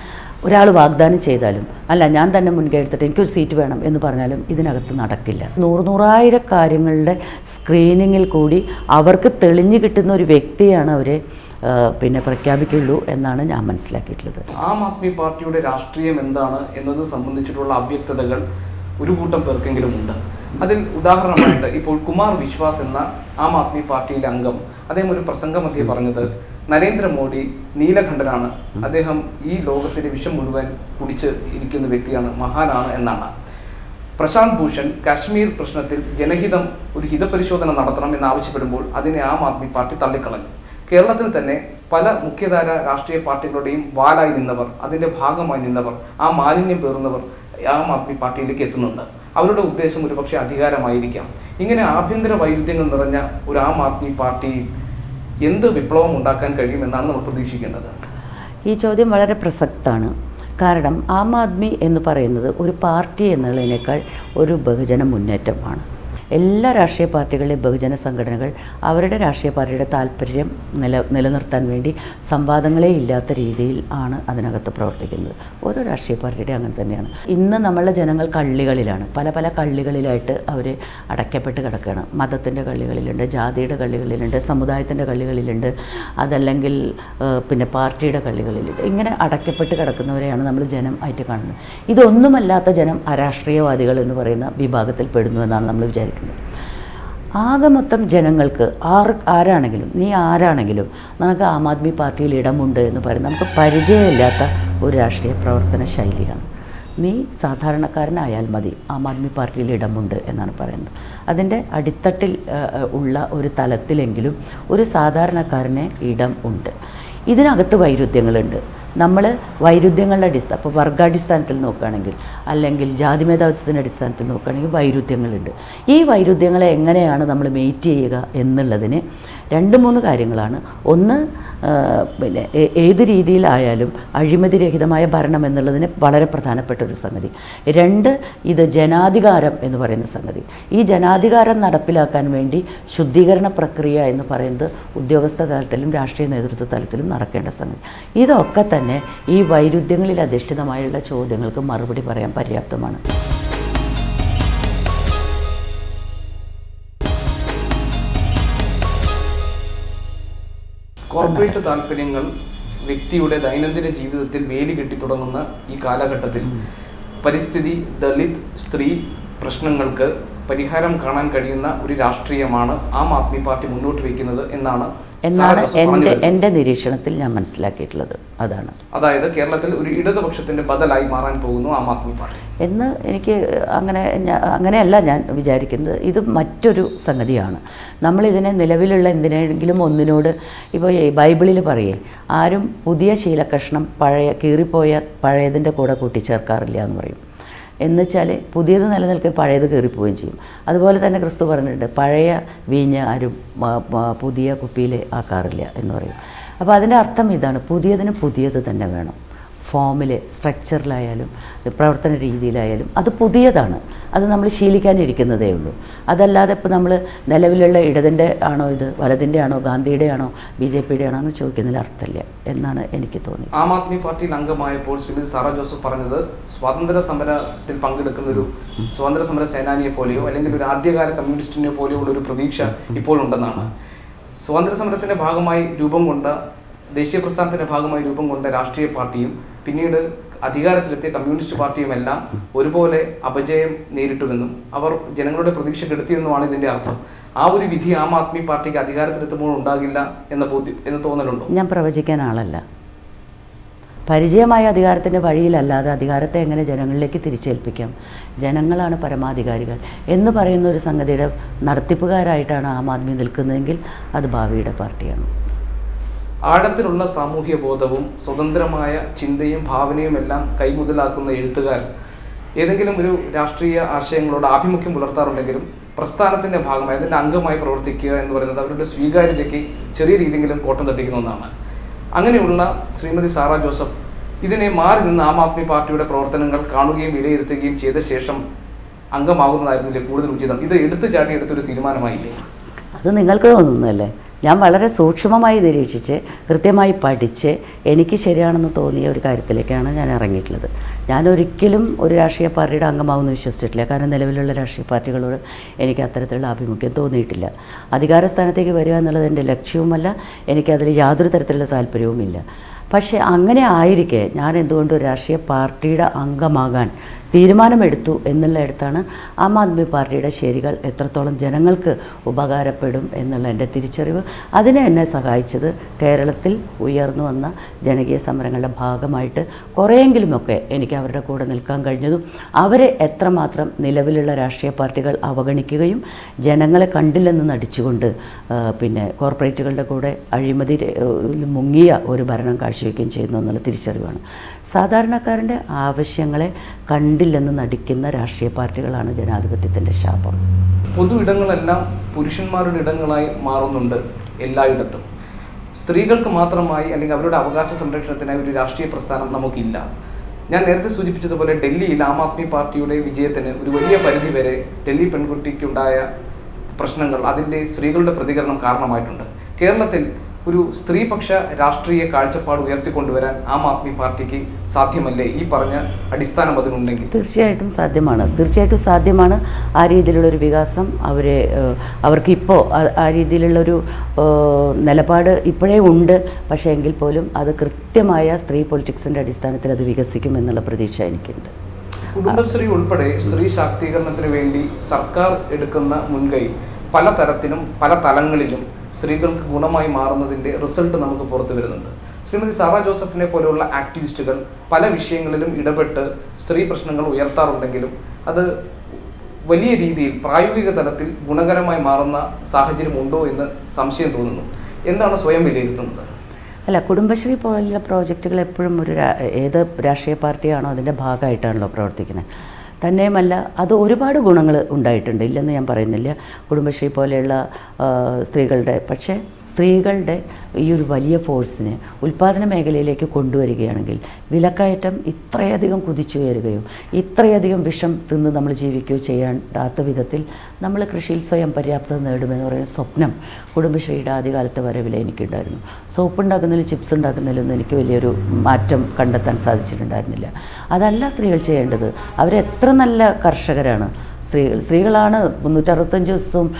ഒരാൾ വാഗ്ദാനം ചെയ്താലും അല്ല ഞാൻ തന്നെ മുൻകൈ എടുത്തിട്ട് എനിക്കൊരു സീറ്റ് വേണം എന്ന് പറഞ്ഞാലും ഇതിനകത്ത് നടക്കില്ല. നൂറ് നൂറായിരം കാര്യങ്ങളുടെ സ്ക്രീനിങ്ങിൽ കൂടി അവർക്ക് തെളിഞ്ഞു കിട്ടുന്ന ഒരു വ്യക്തിയാണ് അവരെ പിന്നെ പ്രഖ്യാപിക്കുള്ളൂ എന്നാണ് ഞാൻ മനസ്സിലാക്കിയിട്ടുള്ളത്. ആം ആദ്മി പാർട്ടിയുടെ രാഷ്ട്രീയം എന്താണ് എന്നത് സംബന്ധിച്ചിട്ടുള്ള അവ്യക്തതകൾ ഒരു കൂട്ടം പേർക്കെങ്കിലും ഉണ്ട്. അതിൽ ഉദാഹരണമായിട്ട് ഇപ്പോൾ കുമാർ വിശ്വാസ് എന്ന ആം ആദ്മി പാർട്ടിയിലെ അംഗം അദ്ദേഹം ഒരു പ്രസംഗമധ്യേ പറഞ്ഞത് നരേന്ദ്രമോദി നീലകണ്ഠനാണ്. അദ്ദേഹം ഈ ലോകത്തിന്റെ വിഷം മുഴുവൻ കുടിച്ച് ഇരിക്കുന്ന വ്യക്തിയാണ് മഹാനാണ് എന്നാണ്. പ്രശാന്ത് ഭൂഷൺ കാശ്മീർ പ്രശ്നത്തിൽ ജനഹിതം ഒരു ഹിതപരിശോധന നടത്തണം എന്നാവശ്യപ്പെടുമ്പോൾ അതിനെ ആം ആദ്മി പാർട്ടി തള്ളിക്കളഞ്ഞു. കേരളത്തിൽ തന്നെ പല മുഖ്യധാര രാഷ്ട്രീയ പാർട്ടികളുടെയും വാലായി നിന്നവർ അതിന്റെ ഭാഗമായി നിന്നവർ ആ മാലിന്യം പേറുന്നവർ ആം ആദ്മി പാർട്ടിയിലേക്ക് എത്തുന്നുണ്ട്. അവരുടെ ഉദ്ദേശം ഒരുപക്ഷെ അധികാരമായിരിക്കാം. ഇങ്ങനെ ആഭ്യന്തര വൈരുദ്ധ്യങ്ങൾ നിറഞ്ഞ ഒരു ആം ആദ്മി പാർട്ടി എന്ത് വിപ്ലവം ഉണ്ടാക്കാൻ കഴിയുമെന്നാണ് നമ്മൾ പ്രതീക്ഷിക്കേണ്ടത്? ഈ ചോദ്യം വളരെ പ്രസക്തമാണ് കാരണം ആം ആദ്മി എന്ന് പറയുന്നത് ഒരു പാർട്ടി എന്നുള്ളതിനേക്കാൾ ഒരു ബഹുജന മുന്നേറ്റമാണ്. എല്ലാ രാഷ്ട്രീയ പാർട്ടികളിലെയും ബഹുജന സംഘടനകൾ അവരുടെ രാഷ്ട്രീയ പാർട്ടിയുടെ താല്പര്യം നില നിലനിർത്താൻ വേണ്ടി സംവാദങ്ങളേ ഇല്ലാത്ത രീതിയിൽ ആണ് അതിനകത്ത് പ്രവർത്തിക്കുന്നത്. ഓരോ രാഷ്ട്രീയ പാർട്ടിയുടെ അങ്ങനെ തന്നെയാണ്. ഇന്ന് നമ്മളുടെ ജനങ്ങൾ കള്ളികളിലാണ്. പല പല കള്ളികളിലായിട്ട് അവർ അടയ്ക്കപ്പെട്ട് കിടക്കുകയാണ്. മതത്തിന്റെ കള്ളികളിലുണ്ട് ജാതിയുടെ കള്ളികളിലുണ്ട് സമുദായത്തിന്റെ കള്ളികളിലുണ്ട് അതല്ലെങ്കിൽ പിന്നെ പാർട്ടിയുടെ കള്ളികളിലുണ്ട്. ഇങ്ങനെ അടയ്ക്കപ്പെട്ട് കിടക്കുന്നവരെയാണ് നമ്മൾ ജനം ആയിട്ട് കാണുന്നത്. ഇതൊന്നുമല്ലാത്ത ജനം അരാഷ്ട്രീയവാദികൾ എന്ന് പറയുന്ന വിഭാഗത്തിൽ പെടുന്നു എന്നാണ് നമ്മൾ വിചാരിക്കുന്നത്. ആകെ മൊത്തം ജനങ്ങൾക്ക് ആർ ആരാണെങ്കിലും നീ ആരാണെങ്കിലും നമുക്ക് ആം ആദ്മി പാർട്ടിയിൽ ഇടമുണ്ട് എന്ന് പറയും നമുക്ക് പരിചയമില്ലാത്ത ഒരു രാഷ്ട്രീയ പ്രവർത്തന ശൈലിയാണ്. നീ സാധാരണക്കാരനായാൽ മതി ആം ആദ്മി പാർട്ടിയിൽ ഇടമുണ്ട് എന്നാണ് പറയുന്നത്. അതിന്റെ അടിത്തട്ടിൽ ഉള്ള ഒരു തലത്തിലെങ്കിലും ഒരു സാധാരണക്കാരന് ഇടം ഉണ്ട്. ഇതിനകത്ത് വൈരുദ്ധ്യങ്ങളുണ്ട്. നമ്മൾ വൈരുദ്ധ്യങ്ങളുടെ അടിസ്ഥാന അപ്പോൾ വർഗാടിസ്ഥാനത്തിൽ നോക്കുകയാണെങ്കിൽ അല്ലെങ്കിൽ ജാതി മേധാവിത്വത്തിന്റെ അടിസ്ഥാനത്തിൽ നോക്കുകയാണെങ്കിൽ വൈരുദ്ധ്യങ്ങളുണ്ട്. ഈ വൈരുദ്ധ്യങ്ങളെ എങ്ങനെയാണ് നമ്മൾ മെയ്റ്റ് ചെയ്യുക എന്നുള്ളതിന് രണ്ട് മൂന്ന് കാര്യങ്ങളാണ്. ഒന്ന് പിന്നെ ഏത് രീതിയിലായാലും അഴിമതിരഹിതമായ ഭരണം എന്നുള്ളതിന് വളരെ പ്രധാനപ്പെട്ട ഒരു സംഗതി. രണ്ട് ഇത് ജനാധികാരം എന്ന് പറയുന്ന സംഗതി. ഈ ജനാധികാരം നടപ്പിലാക്കാൻ വേണ്ടി ശുദ്ധീകരണ പ്രക്രിയ എന്ന് പറയുന്നത് ഉദ്യോഗസ്ഥ തലത്തിലും രാഷ്ട്രീയ നേതൃത്വ തലത്തിലും നടക്കേണ്ട സംഗതി. ഇതൊക്കെ തന്നെ ഈ വൈരുദ്ധ്യങ്ങളിൽ അധിഷ്ഠിതമായുള്ള ചോദ്യങ്ങൾക്ക് മറുപടി പറയാൻ പര്യാപ്തമാണ്. കോർപ്പറേറ്റ് താല്പര്യങ്ങൾ വ്യക്തിയുടെ ദൈനംദിന ജീവിതത്തിൽ വേലി കെട്ടി തുടങ്ങുന്ന ഈ കാലഘട്ടത്തിൽ പരിസ്ഥിതി ദളിത് സ്ത്രീ പ്രശ്നങ്ങൾക്ക് പരിഹാരം കാണാൻ കഴിയുന്ന ഒരു രാഷ്ട്രീയമാണ് ആം ആദ്മി പാർട്ടി മുന്നോട്ട് വയ്ക്കുന്നത് എന്നാണ് എന്നാണ് എന്റെ എന്റെ നിരീക്ഷണത്തിൽ ഞാൻ മനസ്സിലാക്കിയിട്ടുള്ളത്. അതാണ്. അതായത് കേരളത്തിൽ ഒരു ഇടതുപക്ഷത്തിന്റെ ബദലായി മാറാൻ പോകുന്നു ആം ആദ്മി പാർട്ടി. എന്ന് എനിക്ക് അങ്ങനെ അങ്ങനെയല്ല ഞാൻ വിചാരിക്കുന്നത്. ഇത് മറ്റൊരു സംഗതിയാണ്. നമ്മളിതിനെ നിലവിലുള്ള എന്തിനെങ്കിലും ഒന്നിനോട് ഇപ്പോൾ ബൈബിളിൽ പറയേ ആരും പുതിയ ശീലകഷ്ണം പഴയ കീറിപ്പോയ പഴയതിന്റെ കൂടെ കൂട്ടിച്ചേർക്കാറില്ല എന്ന് പറയും. എന്നുവെച്ചാൽ പുതിയത് നിലനിൽക്കുക പഴയത് കയറിപ്പോവുകയും ചെയ്യും. അതുപോലെ തന്നെ ക്രിസ്തു പറഞ്ഞിട്ടുണ്ട് പഴയ വീഞ്ഞ് ആരും പുതിയ കുപ്പിയിൽ ആക്കാറില്ല എന്ന് പറയും. അപ്പോൾ അതിന്റെ അർത്ഥം ഇതാണ് പുതിയതിന് പുതിയത് തന്നെ വേണം. ഫോമിൽ സ്ട്രക്ചറിലായാലും പ്രവർത്തന രീതിയിലായാലും അത് പുതിയതാണ്. അത് നമ്മൾ ശീലിക്കാനിരിക്കുന്നതേ ഉള്ളൂ. അതല്ലാതെ ഇപ്പോൾ നമ്മൾ നിലവിലുള്ള ഇടതിന്റെ ആണോ ഇത് വലതിന്റെ ആണോ ഗാന്ധിയുടെ ആണോ ബി ജെ പിയുടെ ആണോ എന്ന് ചോദിക്കുന്നതിൽ അർത്ഥമില്ല എന്നാണ് എനിക്ക് തോന്നിയത്. ആം ആദ്മി പാർട്ടിയിൽ അംഗമായപ്പോൾ ശ്രീമതി സാറ ജോസഫ് പറഞ്ഞത് സ്വാതന്ത്ര്യ സമരത്തിൽ പങ്കെടുക്കുന്ന ഒരു സ്വാതന്ത്ര്യ സമര സേനാനിയെ പോലെയോ അല്ലെങ്കിൽ ഒരു ആദ്യകാല കമ്മ്യൂണിസ്റ്റിനെ പോലെയോ ഉള്ള ഒരു പ്രതീക്ഷ ഇപ്പോഴുണ്ടെന്നാണ്. സ്വാതന്ത്ര്യ സമരത്തിന്റെ ഭാഗമായി രൂപം കൊണ്ട ദേശീയ പ്രസ്ഥാനത്തിന്റെ ഭാഗമായി രൂപം കൊണ്ട രാഷ്ട്രീയ പാർട്ടിയും പിന്നീട് അധികാരത്തിലെത്തിയ കമ്മ്യൂണിസ്റ്റ് പാർട്ടിയും എല്ലാം ഒരുപോലെ അപജയം നേരിട്ടുവെന്നും അവർ ജനങ്ങളുടെ പ്രതീക്ഷ കെടുത്തിയെന്നുമാണ് ഇതിന്റെ അർത്ഥം. ആ ഒരു വിധി ആം ആദ്മി പാർട്ടിക്ക് അധികാരത്തിലെത്തുമ്പോൾ ഉണ്ടാകില്ല എന്ന ബോധ്യം എന്ന് തോന്നലുണ്ടോ? ഞാൻ പ്രവചിക്കാൻ ആളല്ല. പരിചയമായ അധികാരത്തിന്റെ വഴിയിലല്ലാതെ അധികാരത്തെ എങ്ങനെ ജനങ്ങളിലേക്ക് തിരിച്ചേൽപ്പിക്കാം? ജനങ്ങളാണ് പരമാധികാരികൾ എന്ന് പറയുന്ന ഒരു സംഗതിയുടെ നടത്തിപ്പുകാരായിട്ടാണ് ആം ആദ്മി നിൽക്കുന്നതെങ്കിൽ അത് ഭാവിയുടെ പാർട്ടിയാണ്. ആഴത്തിലുള്ള സാമൂഹ്യ ബോധവും സ്വതന്ത്രമായ ചിന്തയും ഭാവനയും എല്ലാം കൈമുതലാക്കുന്ന എഴുത്തുകാർ ഏതെങ്കിലും ഒരു രാഷ്ട്രീയ ആശയങ്ങളോട് ആഭിമുഖ്യം പുലർത്താറുണ്ടെങ്കിലും പ്രസ്ഥാനത്തിന്റെ ഭാഗമായി അതിന്റെ അംഗമായി പ്രവർത്തിക്കുക എന്ന് പറയുന്നത് അവരുടെ സ്വീകാര്യതയ്ക്ക് ചെറിയ രീതിയിലും കോട്ടം തട്ടിക്കുന്ന ഒന്നാണ്. അങ്ങനെയുള്ള ശ്രീമതി സാറ ജോസഫ് ഇതിനെ മാറി നിന്ന് ആം ആദ്മി പാർട്ടിയുടെ പ്രവർത്തനങ്ങൾ കാണുകയും വിലയിരുത്തുകയും ചെയ്ത ശേഷം അംഗമാകുന്നതായിരുന്നില്ലേ? കൂടുതൽ ഉചിതം. ഇത് എടുത്തു ചാടി എടുത്തൊരു തീരുമാനമായില്ലേ? അത് നിങ്ങൾക്ക് തോന്നുന്നതല്ലേ? ഞാൻ വളരെ സൂക്ഷ്മമായി നിരീക്ഷിച്ച് കൃത്യമായി പഠിച്ച് എനിക്ക് ശരിയാണെന്ന് തോന്നിയ ഒരു കാര്യത്തിലേക്കാണ് ഞാൻ ഇറങ്ങിയിട്ടുള്ളത്. ഞാൻ ഒരിക്കലും ഒരു രാഷ്ട്രീയ പാർട്ടിയുടെ അംഗമാവുമെന്ന് വിശ്വസിച്ചിട്ടില്ല. കാരണം നിലവിലുള്ള രാഷ്ട്രീയ പാർട്ടികളോട് എനിക്ക് അത്തരത്തിലുള്ള ആഭിമുഖ്യം തോന്നിയിട്ടില്ല. അധികാര സ്ഥാനത്തേക്ക് വരിക എന്നുള്ളത് എന്റെ ലക്ഷ്യവുമല്ല. എനിക്കതിൽ യാതൊരു തരത്തിലുള്ള താല്പര്യവുമില്ല. പക്ഷേ അങ്ങനെ ആയിരിക്കെ ഞാൻ എന്തുകൊണ്ട് രാഷ്ട്രീയ പാർട്ടിയുടെ അംഗമാകാൻ തീരുമാനമെടുത്തു എന്നുള്ളിടത്താണ് ആം ആദ്മി പാർട്ടിയുടെ ശരികൾ എത്രത്തോളം ജനങ്ങൾക്ക് ഉപകാരപ്പെടും എന്നുള്ള എന്റെ തിരിച്ചറിവ്. അതിനെ എന്നെ സഹായിച്ചത് കേരളത്തിൽ ഉയർന്നു വന്ന ജനകീയ സമരങ്ങളുടെ ഭാഗമായിട്ട് കുറേയെങ്കിലുമൊക്കെ എനിക്ക് അവരുടെ കൂടെ നിൽക്കാൻ കഴിഞ്ഞതും അവരെ എത്രമാത്രം നിലവിലുള്ള രാഷ്ട്രീയ പാർട്ടികൾ അവഗണിക്കുകയും ജനങ്ങളെ കണ്ടില്ലെന്ന് നടിച്ചുകൊണ്ട് പിന്നെ കോർപ്പറേറ്റുകളുടെ കൂടെ അഴിമതി മുങ്ങിയ ഒരു ഭരണം കാഴ്ചവെക്കുകയും ചെയ്യുന്നു എന്നുള്ള തിരിച്ചറിവാണ്. സാധാരണക്കാരന്റെ ആവശ്യങ്ങളെ കണ്ടില്ലെന്ന് നടിക്കുന്ന രാഷ്ട്രീയ പാർട്ടികളാണ് ജനാധിപത്യത്തിന്റെ ശാപം. പൊതു ഇടങ്ങളെല്ലാം പുരുഷന്മാരുടെ ഇടങ്ങളായി മാറുന്നുണ്ട് എല്ലായിടത്തും. സ്ത്രീകൾക്ക് മാത്രമായി അല്ലെങ്കിൽ അവരുടെ അവകാശ സംരക്ഷണത്തിനായി ഒരു രാഷ്ട്രീയ പ്രസ്ഥാനം നമുക്കില്ല. ഞാൻ നേരത്തെ സൂചിപ്പിച്ചതുപോലെ ഡൽഹിയിൽ ആം ആദ്മി പാർട്ടിയുടെ വിജയത്തിന് ഒരു വലിയ പരിധി വരെ ഡൽഹി പെൺകുട്ടിക്കുണ്ടായ പ്രശ്നങ്ങൾ അതിന്റെ സ്ത്രീകളുടെ പ്രതികരണം കാരണമായിട്ടുണ്ട്. കേരളത്തിൽ ഒരു സ്ത്രീപക്ഷ രാഷ്ട്രീയ കാഴ്ചപ്പാട് ഉയർത്തിക്കൊണ്ടുവരാൻ ആം ആദ്മി പാർട്ടിക്ക് സാധ്യമല്ലേ? ഈ പറഞ്ഞ അടിസ്ഥാനം അതിനുണ്ടെങ്കിൽ. തീർച്ചയായിട്ടും സാധ്യമാണ്. തീർച്ചയായിട്ടും സാധ്യമാണ് ആ രീതിയിലുള്ളൊരു വികാസം അവരെ അവർക്ക് ഇപ്പോൾ ആ- രീതിയിലുള്ളൊരു നിലപാട് ഇപ്പോഴേ ഉണ്ട്. പക്ഷേ എങ്കിൽ പോലും അത് കൃത്യമായ സ്ത്രീ പൊളിറ്റിക്സിന്റെ അടിസ്ഥാനത്തിൽ അത് വികസിക്കും എന്നുള്ള പ്രതീക്ഷ എനിക്കുണ്ട്. കുടുംബശ്രീ ഉൾപ്പെടെ സ്ത്രീ ശാക്തീകരണത്തിന് വേണ്ടി സർക്കാർ എടുക്കുന്ന മുൻകൈ പല തരത്തിലും പല തലങ്ങളിലും സ്ത്രീകൾക്ക് ഗുണമായി മാറുന്നതിന്റെ റിസൾട്ട് നമുക്ക് പുറത്തു വരുന്നുണ്ട്. ശ്രീമതി സാറ ജോസഫിനെ പോലെയുള്ള ആക്ടിവിസ്റ്റുകൾ പല വിഷയങ്ങളിലും ഇടപെട്ട് സ്ത്രീ പ്രശ്നങ്ങൾ ഉയർത്താറുണ്ടെങ്കിലും അത് വലിയ രീതിയിൽ പ്രായോഗിക തലത്തിൽ ഗുണകരമായി മാറുന്ന സാഹചര്യം ഉണ്ടോ എന്ന് സംശയം തോന്നുന്നു. എന്താണ് സ്വയം വിലയിരുത്തുന്നത്? അല്ല കുടുംബശ്രീ പോലുള്ള പ്രോജക്റ്റുകൾ എപ്പോഴും ഒരു ഏത് രാഷ്ട്രീയ പാർട്ടിയാണോ അതിന്റെ ഭാഗമായിട്ടാണല്ലോ പ്രവർത്തിക്കുന്നത്. തന്നെയുമല്ല അത് ഒരുപാട് ഗുണങ്ങൾ ഉണ്ടായിട്ടുണ്ട്. ഇല്ലെന്ന് ഞാൻ പറയുന്നില്ല. കുടുംബശ്രീ പോലെയുള്ള സ്ത്രീകളുടെ പക്ഷേ സ്ത്രീകളുടെ ഈ ഒരു വലിയ ഫോഴ്സിനെ ഉൽപ്പാദന മേഖലയിലേക്ക് കൊണ്ടുവരികയാണെങ്കിൽ വിലക്കയറ്റം ഇത്രയധികം കുതിച്ചു കയറുകയോ ഇത്രയധികം വിഷം തിന്ന് നമ്മൾ ജീവിക്കുകയോ ചെയ്യാണ്ടാത്ത വിധത്തിൽ നമ്മൾ കൃഷിയിൽ സ്വയം പര്യാപ്തത നേടുമെന്ന് പറയുന്ന സ്വപ്നം കുടുംബശ്രീയുടെ ആദ്യകാലത്തെ വരവിൽ എനിക്കുണ്ടായിരുന്നു. സോപ്പ് ഉണ്ടാക്കുന്നതിലും ചിപ്സ് ഉണ്ടാക്കുന്നതിലൊന്നും എനിക്ക് വലിയൊരു മാറ്റം കണ്ടെത്താൻ സാധിച്ചിട്ടുണ്ടായിരുന്നില്ല. അതല്ല സ്ത്രീകൾ ചെയ്യേണ്ടത്. അവരെത്ര നല്ല കർഷകരാണ്. സ്ത്രീകൾ സ്ത്രീകളാണ് മുന്നൂറ്ററുപത്തഞ്ച് ദിവസവും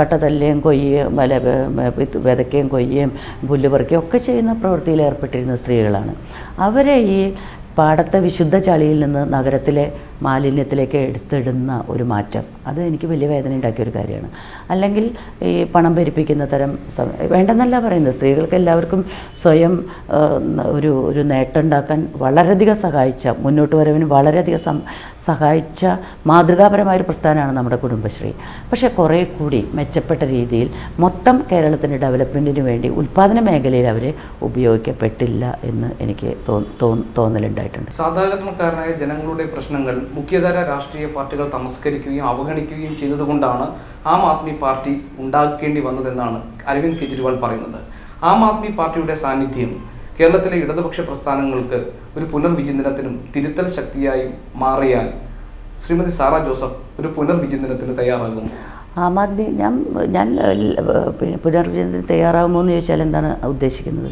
കട്ടതല്ലുകയും കട്ട തല്ലുകയും കൊയ്യുകയും അല്ല വെ- വെ- വിത്ത് വിതയ്ക്കുകയും കൊയ്യുകയും പുല്ല് പറിക്കുകയും ഒക്കെ ചെയ്യുന്ന പ്രവൃത്തിയിൽ ഏർപ്പെട്ടിരുന്ന സ്ത്രീകളാണ്. അവരെ ഈ പാടത്തെ വിശുദ്ധ ചളിയിൽ നിന്ന് നഗരത്തിലെ മാലിന്യത്തിലേക്ക് എടുത്തിടുന്ന ഒരു മാറ്റം. അത് എനിക്ക് വലിയ വേദന ഉണ്ടാക്കിയ ഒരു കാര്യമാണ്. അല്ലെങ്കിൽ ഈ പണം ഭരിപ്പിക്കുന്ന തരം വേണ്ടെന്നല്ല പറയുന്നത്. സ്ത്രീകൾക്ക് എല്ലാവർക്കും സ്വയം ഒരു ഒരു നേട്ടം ഉണ്ടാക്കാൻ വളരെയധികം സഹായിച്ച മുന്നോട്ട് വരവിന് വളരെയധികം സഹായിച്ച മാതൃകാപരമായൊരു പ്രസ്ഥാനമാണ് നമ്മുടെ കുടുംബശ്രീ. പക്ഷേ കുറേ കൂടി മെച്ചപ്പെട്ട രീതിയിൽ മൊത്തം കേരളത്തിന്റെ ഡെവലപ്മെന്റിന് വേണ്ടി ഉൽപ്പാദന മേഖലയിൽ അവർ ഉപയോഗിക്കപ്പെട്ടില്ല എന്ന് എനിക്ക് തോ- തോന്നലുണ്ടായിട്ടുണ്ട് സാധാരണക്കാരനായ ജനങ്ങളുടെ പ്രശ്നങ്ങൾ മുഖ്യധാര രാഷ്ട്രീയ പാർട്ടികൾ തമസ്കരിക്കുകയും അവഗണിക്കുകയും ചെയ്തതുകൊണ്ടാണ് ആം ആദ്മി പാർട്ടി ഉണ്ടാക്കേണ്ടി വന്നതെന്നാണ് അരവിന്ദ് കെജ്രിവാൾ പറയുന്നത്. ആം ആദ്മി പാർട്ടിയുടെ സാന്നിധ്യം കേരളത്തിലെ ഇടതുപക്ഷ പ്രസ്ഥാനങ്ങൾക്ക് ഒരു പുനർവിചിന്തനത്തിനും തിരുത്തൽ ശക്തിയായി മാറിയാൽ ശ്രീമതി സാറ ജോസഫ് ഒരു പുനർവിചിന്തനത്തിന് തയ്യാറാകും. ആം ആദ്മി ഞാൻ ഞാൻ പുനർവിചിന്തനത്തിന് തയ്യാറാകുമോ എന്ന് ചോദിച്ചാൽ എന്താണ് ഉദ്ദേശിക്കുന്നത്?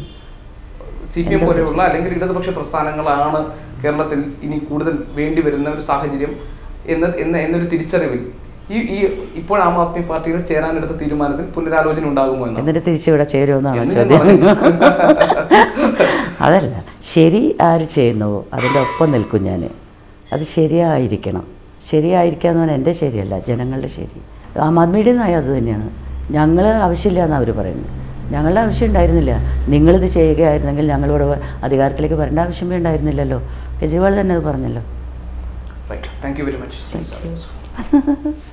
സി പി എം പോലെയുള്ള അല്ലെങ്കിൽ ഇടതുപക്ഷ പ്രസ്ഥാനങ്ങളാണ് കേരളത്തിൽ ഇനി കൂടുതൽ വേണ്ടി വരുന്ന ഒരു സാഹചര്യം എന്ന എന്ന എന്നൊരു തിരിച്ചറിവിൽ ഈ ഈ ഇപ്പോൾ ആം ആദ്മി പാർട്ടിയിൽ ചേരാനെടുത്ത തീരുമാനത്തിൽ പുനരാലോചന ഉണ്ടാകുമോ എന്ന്. എന്നിട്ട് തിരിച്ചിവിടെ ചേരുമെന്നാണ് ചോദ്യം? അതല്ല ശരി ആര് ചെയ്യുന്നുവോ അതിന്റെ ഒപ്പം നിൽക്കും ഞാൻ. അത് ശരിയായിരിക്കണം. ശരിയായിരിക്കുക എന്ന് പറഞ്ഞാൽ എന്റെ ശരിയല്ല ജനങ്ങളുടെ ശരി. ആം ആദ്മിയുടെ നയം അത് തന്നെയാണ്. ഞങ്ങൾ ആവശ്യമില്ല എന്നാണ് അവർ പറയുന്നത്. ഞങ്ങളുടെ ആവശ്യം ഉണ്ടായിരുന്നില്ല. നിങ്ങളിത് ചെയ്യുകയായിരുന്നെങ്കിൽ ഞങ്ങളിവിടെ അധികാരത്തിലേക്ക് വരേണ്ട ആവശ്യമേ ഉണ്ടായിരുന്നില്ലല്ലോ. കെജ്രിവാൾ തന്നെ അത് പറഞ്ഞല്ലോ. Right thank you very much